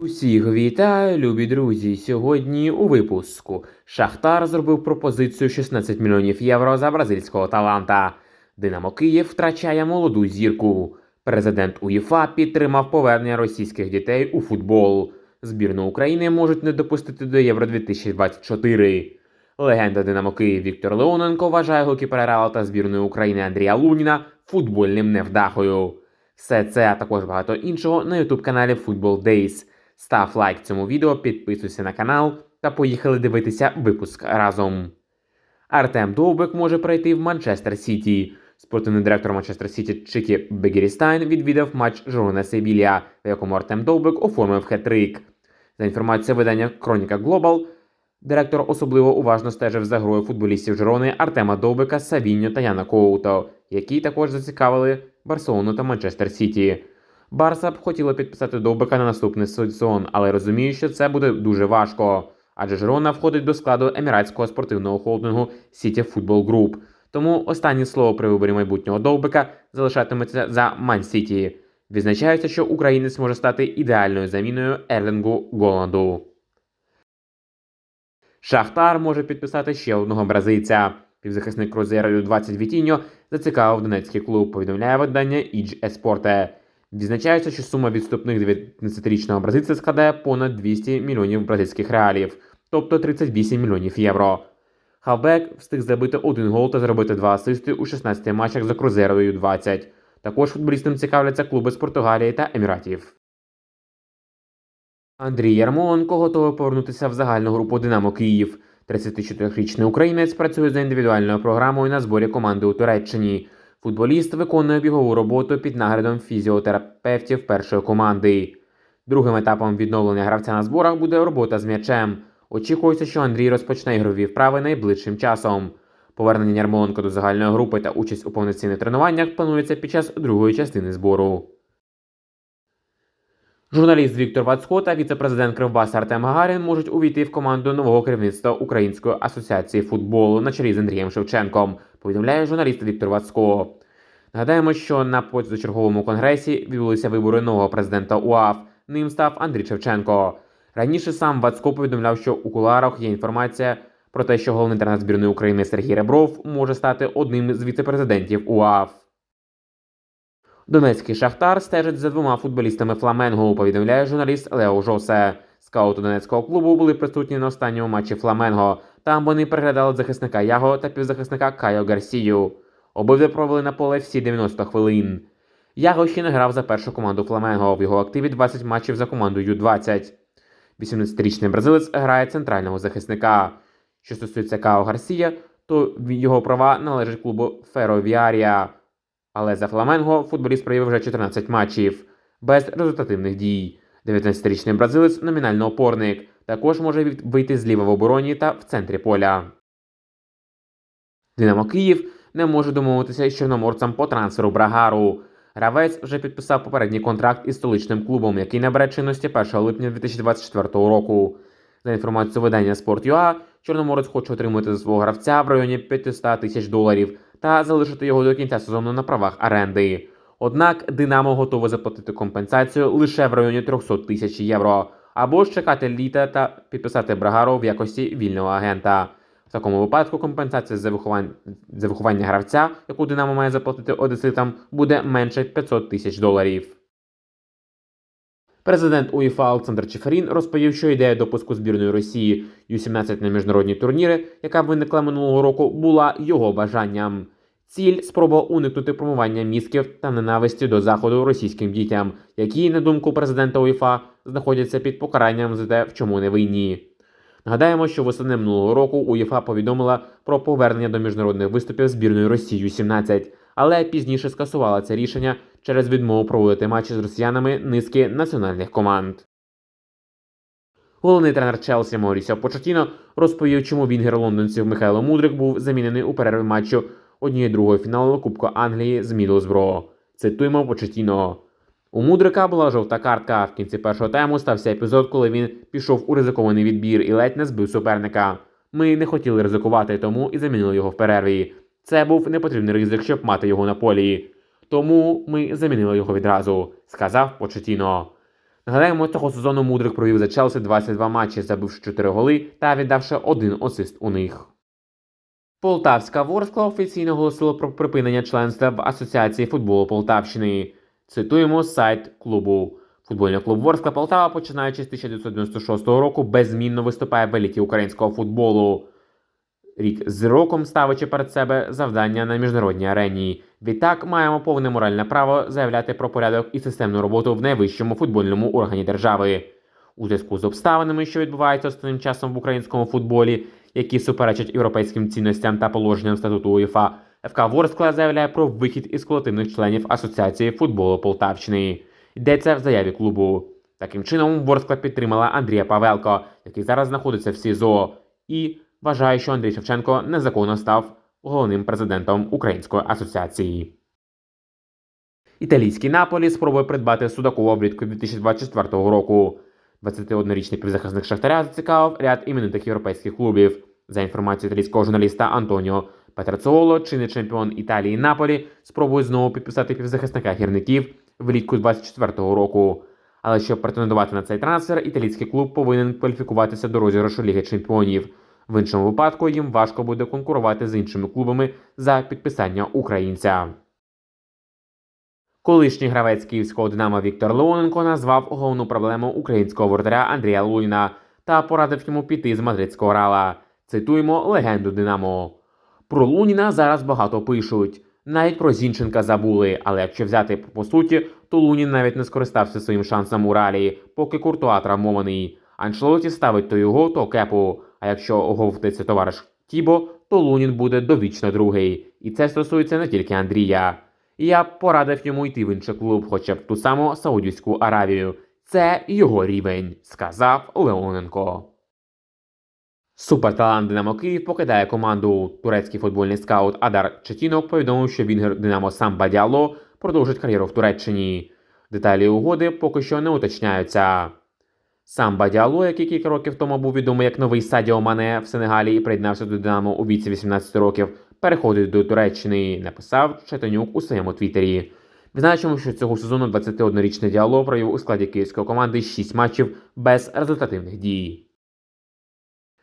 Усіх вітаю, любі друзі. Сьогодні у випуску Шахтар зробив пропозицію 16 мільйонів євро за бразильського таланта. Динамо Київ втрачає молоду зірку. Президент УЄФА підтримав повернення російських дітей у футбол. Збірну України можуть не допустити до Євро 2024. Легенда Динамо Київ Віктор Леоненко вважає голкіпера Реала та збірної України Андрія Луніна футбольним невдахою. Все це, а також багато іншого на ютуб каналі Football Days. Став лайк цьому відео, підписуйся на канал та поїхали дивитися випуск разом. Артем Довбек може пройти в Манчестер Сіті. Спортивний директор Манчестер Сіті Чикі Бегерістайн відвідав матч Жорона Севілія, в якому Артем Довбек оформив хет-трик. За інформацією видання Кроніка Глобал, директор особливо уважно стежив за грою футболістів Жирони Артема Довбека, Савіньо та Яна Коуто, які також зацікавили Барселону та Манчестер Сіті. Барса б хотіла підписати Довбека на наступний сезон, але розуміє, що це буде дуже важко. Адже Жирона входить до складу еміратського спортивного холдингу City Football Group. Тому останнє слово при виборі майбутнього Довбека залишатиметься за Ман Сіті. Відзначається, що українець може стати ідеальною заміною Ерлінгу Голланду. Шахтар може підписати ще одного бразильця. Півзахисник Крузерою 20 Вітіньо зацікавив донецький клуб, повідомляє видання Ідж Еспорте. Відзначається, що сума відступних 19-річного бразильця складає понад 200 мільйонів бразильських реалів, тобто 38 мільйонів євро. Хавбек встиг забити один гол та зробити два асисти у 16 матчах за Крузерою 20. Також футболістам цікавляться клуби з Португалії та Еміратів. Андрій Ярмоленко готовий повернутися в загальну групу Динамо Київ. 34-річний українець працює за індивідуальною програмою на зборі команди у Туреччині. Футболіст виконує бігову роботу під наглядом фізіотерапевтів першої команди. Другим етапом відновлення гравця на зборах буде робота з м'ячем. Очікується, що Андрій розпочне ігрові вправи найближчим часом. Повернення Ярмоленко до загальної групи та участь у повноцінних тренуваннях планується під час другої частини збору. Журналіст Віктор Вацко та віце-президент Кривбаса Артем Гагарін можуть увійти в команду нового керівництва Української асоціації футболу на чолі з Андрієм Шевченком, повідомляє журналіст Віктор Вацко. Нагадаємо, що на позачерговому конгресі відбулися вибори нового президента УАФ. Ним став Андрій Шевченко. Раніше сам Вацко повідомляв, що у куларах є інформація про те, що головний тренер збірної України Сергій Ребров може стати одним з віце-президентів УАФ. Донецький шахтар стежить за двома футболістами Фламенго, повідомляє журналіст Лео Жосе. Скаути Донецького клубу були присутні на останньому матчі Фламенго. Там вони переглядали захисника Яго та півзахисника Кайо Гарсію. Обидва провели на поле всі 90 хвилин. Яго ще не грав за першу команду Фламенго. В його активі 20 матчів за команду Ю-20. 18-річний бразилець грає центрального захисника. Що стосується Као Гарсія, то його права належать клубу Феровіарія. Але за Фламенго футболіст провів вже 14 матчів без результативних дій. 19-річний бразилець номінально опорник. Також може вийти зліва в обороні та в центрі поля. Динамо Київ не може домовитися із чорноморцем по трансферу Брагару. Гравець вже підписав попередній контракт із столичним клубом, який набере чинності 1 липня 2024 року. За інформацією видання Sport.ua, Чорноморець хоче отримати за свого гравця в районі 500 тисяч доларів та залишити його до кінця сезону на правах оренди. Однак Динамо готове заплатити компенсацію лише в районі 300 тисяч євро, або ж чекати літа та підписати Брагару в якості вільного агента. В такому випадку компенсація за виховання, за виховання гравця, яку Динамо має заплатити одеситам, буде менше 500 тисяч доларів. Президент УЄФА Олександр Чеферін розповів, що ідея допуску збірної Росії Ю-17 на міжнародні турніри, яка виникла минулого року, була його бажанням. Ціль спроба уникнути промування мізків та ненависті до заходу російським дітям, які, на думку президента УЄФА, знаходяться під покаранням за те, в чому не винні. Нагадаємо, що восени минулого року УЄФА повідомила про повернення до міжнародних виступів збірної Росії Ю-17, але пізніше скасувала це рішення через відмову проводити матчі з росіянами низки національних команд. Головний тренер Челсі Маурісіо Почетіно розповів, чому вінгер лондонців Михайло Мудрик був замінений у перерві матчу однієї другої фіналу Кубку Англії з Мідлсбро. Цитуємо Почетіно. У Мудрика була жовта картка. В кінці першого тайму стався епізод, коли він пішов у ризикований відбір і ледь не збив суперника. Ми не хотіли ризикувати, тому і замінили його в перерві. Це був непотрібний ризик, щоб мати його на полі. Тому ми замінили його відразу, сказав Почетіно. Нагадаємо, цього сезону Мудрик провів за Челсі 22 матчі, забивши 4 голи та віддавши один асист у них. Полтавська Ворскла офіційно оголосила про припинення членства в Асоціації футболу Полтавщини. Цитуємо сайт клубу. Футбольний клуб Ворскла Полтава, починаючи з 1996 року, беззмінно виступає в еліті українського футболу. Рік з роком ставячи перед себе завдання на міжнародній арені. Відтак маємо повне моральне право заявляти про порядок і системну роботу в найвищому футбольному органі держави. У зв'язку з обставинами, що відбуваються останнім часом в українському футболі, які суперечать європейським цінностям та положенням статуту УЄФА, ФК Ворскла заявляє про вихід із колективних членів Асоціації футболу Полтавщини. Йдеться в заяві клубу. Таким чином, Ворскла підтримала Андрія Павелко, який зараз знаходиться в СІЗО, і вважає, що Андрій Шевченко незаконно став головним президентом Української асоціації. Італійський Наполі спробує придбати Судакова влітку 2024 року. 21-річний півзахисник Шахтаря зацікавив ряд іменитих європейських клубів. За інформацією італійського журналіста Антоніо Петрацоло, чинний чемпіон Італії Наполі спробує знову підписати півзахисника гірників влітку 2024 року. Але щоб претендувати на цей трансфер, італійський клуб повинен кваліфікуватися до розіграшу Ліги Чемпіонів. В іншому випадку їм важко буде конкурувати з іншими клубами за підписання українця. Колишній гравець київського Динамо Віктор Леоненко назвав головну проблему українського воротаря Андрія Луніна та порадив йому піти з мадридського рала. Цитуємо легенду Динамо. Про Луніна зараз багато пишуть. Навіть про Зінченка забули, але якщо взяти по суті, то Лунін навіть не скористався своїм шансом у ралі, поки Куртуа травмований. Анчлоті ставить то його, то кепу. А якщо оговтиться товариш Тібо, то Лунін буде довічно другий. І це стосується не тільки Андрія. Я порадив йому йти в інший клуб, хоча б ту саму Саудівську Аравію. Це його рівень, сказав Леоненко. Суперталант Динамо Київ покидає команду. Турецький футбольний скаут Адар Четінок повідомив, що вінгер Динамо Самба Діало продовжить кар'єру в Туреччині. Деталі угоди поки що не уточняються. Самба Діало, який кілька років тому був відомий як новий Садіо Мане в Сенегалі і приєднався до Динамо у віці 18 років, переходить до Туреччини, написав Четенюк у своєму твіттері. Відзначимо, що цього сезону 21-річний діалог провів у складі київської команди 6 матчів без результативних дій.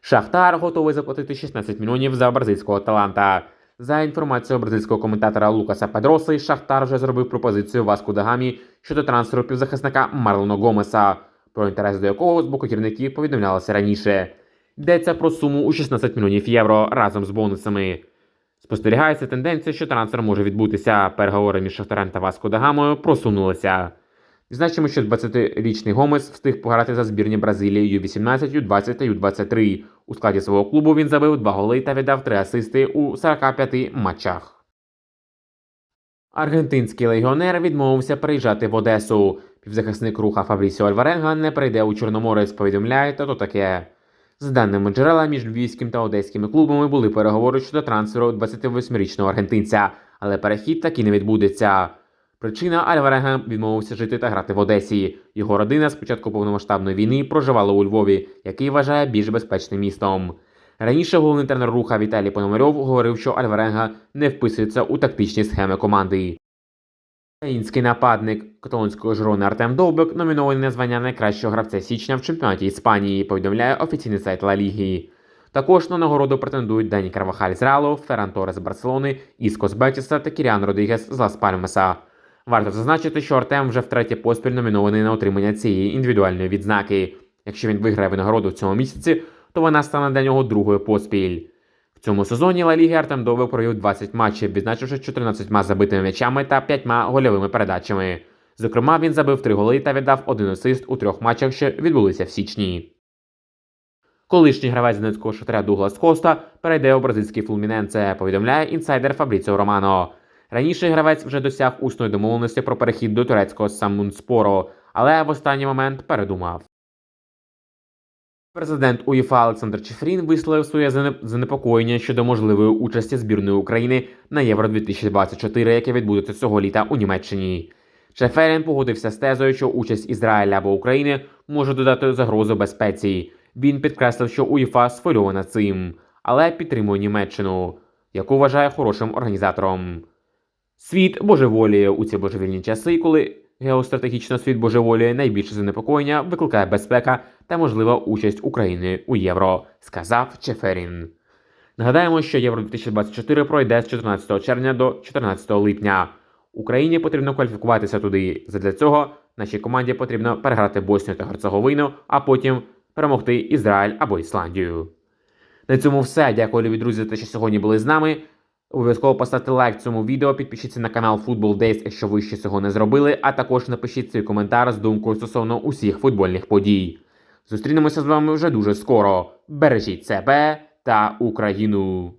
Шахтар готовий заплатити 16 мільйонів за бразильського таланта. За інформацією бразильського коментатора Лукаса Педроси, Шахтар вже зробив пропозицію Васку Дагамі щодо трансферу півзахисника Марлоно Гомеса, про інтерес до якого з боку керівників повідомлялося раніше. Йдеться про суму у 16 мільйонів євро разом з бонусами. Спостерігається тенденція, що трансфер може відбутися. Переговори між Шахтарем та Васко Дагамою просунулися. Відзначимо, що 20-річний Гомес встиг пограти за збірні Бразилії Ю-18, Ю-20 та Ю-23. У складі свого клубу він забив два голи та віддав три асисти у 45 матчах. Аргентинський легіонер відмовився приїжджати в Одесу. Півзахисник руха Фабрісіо Альваренга не прийде у Чорноморець, повідомляє та то таке. За даними джерела, між львівським та одеськими клубами були переговори щодо трансферу 28-річного аргентинця, але перехід таки не відбудеться. Причина Альварега відмовився жити та грати в Одесі. Його родина з початку повномасштабної війни проживала у Львові, який вважає більш безпечним містом. Раніше головний тренер руха Віталій Пономарьов говорив, що Альваренга не вписується у тактичні схеми команди. Український нападник каталонського жирони Артем Довбик номінований на звання найкращого гравця січня в чемпіонаті Іспанії, повідомляє офіційний сайт Ла Ліги. Також на нагороду претендують Дані Карвахаль з Реалу, Ферран Торес з Барселони, Іско з Бетіса та Кіріан Родрігес з Лас Пальмеса. Варто зазначити, що Артем вже втретє поспіль номінований на отримання цієї індивідуальної відзнаки. Якщо він виграє винагороду в цьому місяці, то вона стане для нього другою поспіль. Цьому сезоні Ла Ліги Артем Довбик провів 20 матчів, відзначивши 14 забитими м'ячами та 5 гольовими передачами. Зокрема, він забив 3 голи та віддав один асист у трьох матчах, що відбулися в січні. Колишній гравець Донецького шахтаря Дуглас Коста перейде у бразильський фулміненце, повідомляє інсайдер Фабріціо Романо. Раніше гравець вже досяг усної домовленості про перехід до турецького Самунспору, але в останній момент передумав. Президент УЄФА Олександр Чефрін висловив своє занепокоєння щодо можливої участі збірної України на Євро 2024, яке відбудеться цього літа у Німеччині. Чеферін погодився з тезою, що участь Ізраїля або України може додати загрозу безпеці. Він підкреслив, що УЄФА схвильована цим, але підтримує Німеччину, яку вважає хорошим організатором. Світ божеволіє у ці божевільні часи, коли Геостратегічно світ божеволіє найбільше занепокоєння викликає безпека та можлива участь України у євро, сказав Чеферін. Нагадаємо, що Євро 2024 пройде з 14 червня до 14 липня. Україні потрібно кваліфікуватися туди. Задля цього нашій команді потрібно переграти Боснію та Герцеговину, а потім перемогти Ізраїль або Ісландію. На цьому все. Дякую, любі друзі, те, що сьогодні були з нами. Обов'язково поставте лайк цьому відео, підпишіться на канал Football Days, якщо ви ще цього не зробили, а також напишіть свій коментар з думкою стосовно усіх футбольних подій. Зустрінемося з вами вже дуже скоро. Бережіть себе та Україну!